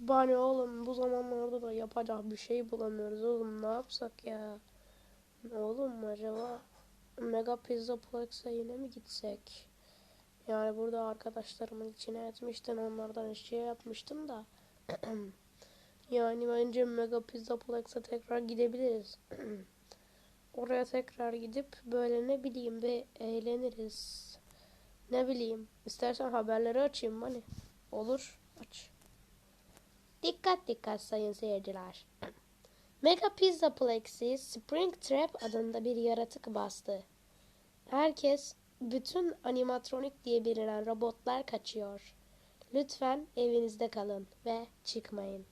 Bani oğlum bu zamanlarda da yapacak bir şey bulamıyoruz oğlum ne yapsak ya? Oğlum acaba Mega Pizza Plex'e yine mi gitsek? Yani burada arkadaşlarımın içine etmiştin onlardan şey yapmıştım da. yani bence Mega Pizza Plex'e tekrar gidebiliriz. Oraya tekrar gidip böyle ne bileyim bir eğleniriz. Ne bileyim. İstersen haberleri açayım hani. Olur. Aç. Dikkat dikkat sayın seyirciler. Mega Pizza Plex'i Spring Trap adında bir yaratık bastı. Herkes, bütün animatronik diye bilinen robotlar kaçıyor. Lütfen evinizde kalın ve çıkmayın.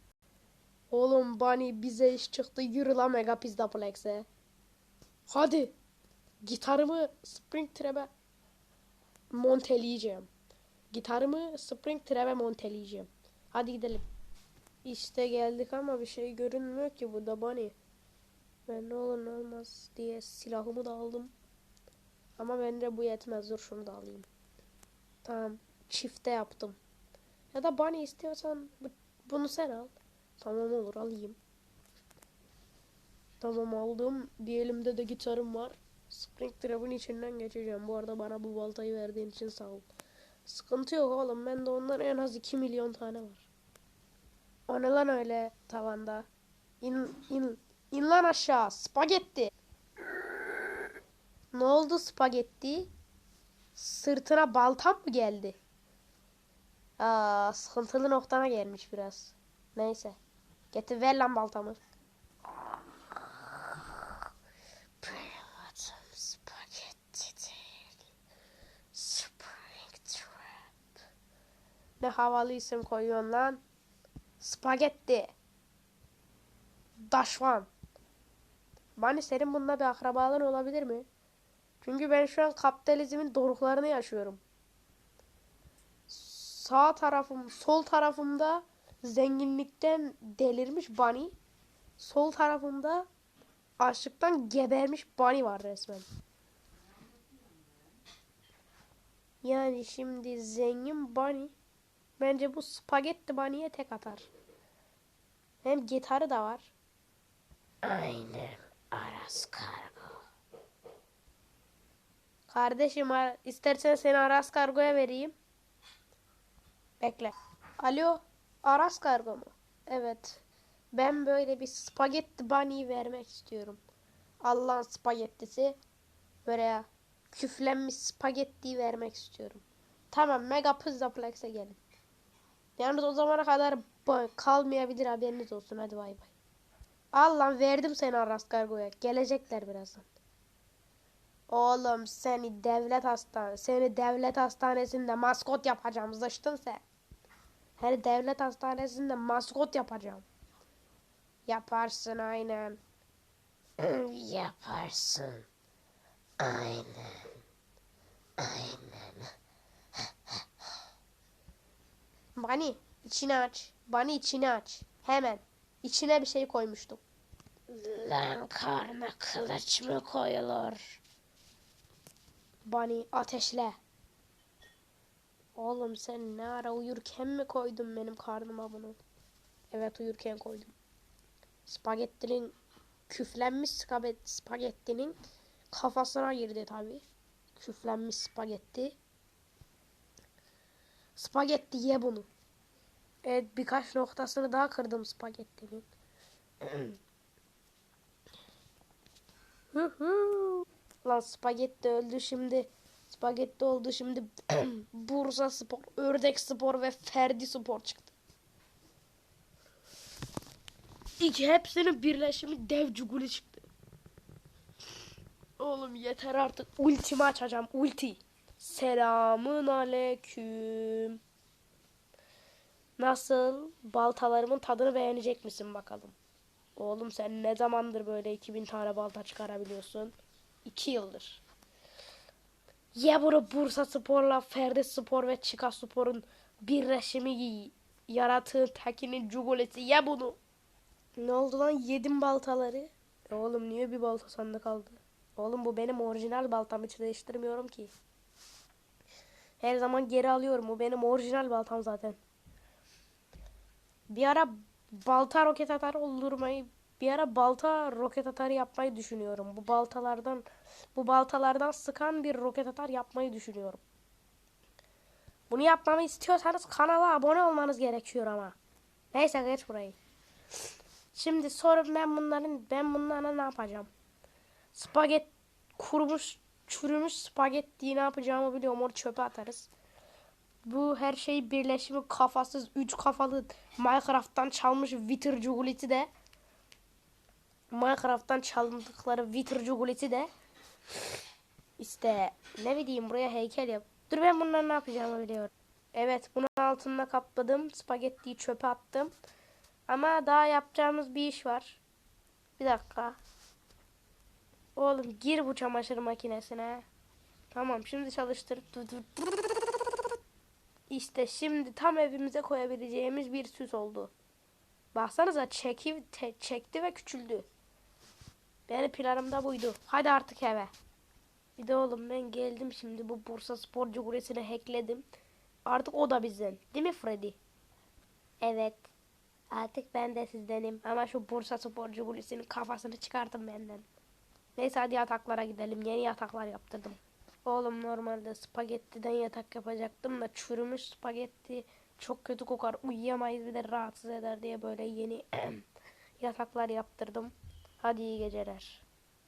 Oğlum Bunny bize iş çıktı. Yürü la Mega Pizza Plex'e. Hadi. Gitarımı Spring Trap'e monteleyeceğim. Gitarımı Spring Trap'e monteleyeceğim. Hadi gidelim. İşte geldik ama bir şey görünmüyor ki burada Bunny. Ben ne olur ne olmaz diye silahımı da aldım. Ama bence bu yetmez. Dur şunu da alayım. Tamam. Çifte yaptım. Ya da Bunny istiyorsan bu- bunu sen al. Tamam olur alayım. Tamam aldım. Bir elimde de gitarım var. Spring Trap'ın içinden geçeceğim. Bu arada bana bu baltayı verdiğin için sağ ol. Sıkıntı yok oğlum. Bende ondan en az 2 milyon tane var. O ne lan öyle tavanda? İn, in, in lan aşağı. Spagetti. Ne oldu spagetti? Sırtına baltam mı geldi? Aa, sıkıntılı noktana gelmiş biraz. Neyse. Getir ver lan baltamı. Ne havalı isim koyuyorsun lan. Spagetti. Daşvan. Bani senin bununla bir akrabalığın olabilir mi? Çünkü ben şu an kapitalizmin doruklarını yaşıyorum. Sağ tarafım, sol tarafımda zenginlikten delirmiş Bunny. Sol tarafımda açlıktan gebermiş Bunny var resmen. Yani şimdi zengin Bunny bence bu spagetti Bunny'ye tek atar. Hem gitarı da var. Aynen Aras Kargo. Kardeşim ar- istersen seni Aras Kargo'ya vereyim. Bekle. Alo Aras Kargo mu? Evet. Ben böyle bir spagetti bunny vermek istiyorum. Allah'ın spagettisi. Böyle küflenmiş spagetti vermek istiyorum. Tamam Mega Pizza Plex'e gelin. Yalnız o zamana kadar ba- kalmayabilir haberiniz olsun. Hadi bay bay. Al lan verdim seni Aras Kargo'ya. Gelecekler birazdan. Oğlum seni devlet hastane, seni devlet hastanesinde maskot yapacağım. Zıçtın sen. Her devlet hastanesinde maskot yapacağım. Yaparsın aynen. Yaparsın. Aynen. Aynen. Bani içini aç. Bani içini aç. Hemen. İçine bir şey koymuştum. Lan karnına kılıç mı koyulur? Bani ateşle. Oğlum sen ne ara uyurken mi koydun benim karnıma bunu? Evet uyurken koydum. Spagettinin küflenmiş spagettinin kafasına girdi tabi. Küflenmiş spagetti. Spagetti ye bunu. Evet birkaç noktasını daha kırdım spagettinin. Lan spagetti öldü şimdi. Spagetti oldu şimdi. Bursa Spor, Ördek Spor ve Ferdi Spor çıktı. İki hepsinin birleşimi dev cuguli çıktı. Oğlum yeter artık. Ultimi açacağım. Ulti. Selamın aleyküm. Nasıl? Baltalarımın tadını beğenecek misin bakalım? Oğlum sen ne zamandır böyle 2000 tane balta çıkarabiliyorsun? 2 yıldır. Ya bunu Bursa Spor'la Ferdi Spor ve Çika Spor'un birleşimi yaratığın tekinin cugulesi ya bunu. Ne oldu lan yedim baltaları. E oğlum niye bir balta sende kaldı? Oğlum bu benim orijinal baltam hiç değiştirmiyorum ki. Her zaman geri alıyorum. Bu benim orijinal baltam zaten. Bir ara balta roket atar oldurmayı bir ara balta roket atarı yapmayı düşünüyorum. Bu baltalardan bu baltalardan sıkan bir roket atar yapmayı düşünüyorum. Bunu yapmamı istiyorsanız kanala abone olmanız gerekiyor ama. Neyse geç burayı. Şimdi sonra ben bunların ben bunlarla ne yapacağım? Spaget kurumuş çürümüş spagettiyi ne yapacağımı biliyorum. Onu çöpe atarız. Bu her şey birleşimi kafasız üç kafalı Minecraft'tan çalmış Wither Jugulit'i de Minecraft'tan çalındıkları Wither Jugulit'i de işte ne bileyim buraya heykel yap. Dur ben bunları ne yapacağımı biliyorum. Evet bunun altında kapladım. Spagettiyi çöpe attım. Ama daha yapacağımız bir iş var. Bir dakika. Oğlum gir bu çamaşır makinesine. Tamam şimdi çalıştır. Dur, dur. İşte şimdi tam evimize koyabileceğimiz bir süs oldu. Baksanıza çeki, te- çekti ve küçüldü. Benim planım da buydu. Hadi artık eve. Bir de oğlum ben geldim şimdi bu Bursa Spor Cumhuriyeti'ni hackledim. Artık o da bizden. Değil mi Freddy? Evet. Artık ben de sizdenim. Ama şu Bursa Spor Cumhuriyeti'nin kafasını çıkartın benden. Neyse hadi yataklara gidelim. Yeni yataklar yaptırdım. Oğlum normalde spagettiden yatak yapacaktım da çürümüş spagetti çok kötü kokar. Uyuyamayız bir de rahatsız eder diye böyle yeni yataklar yaptırdım. Hadi iyi geceler.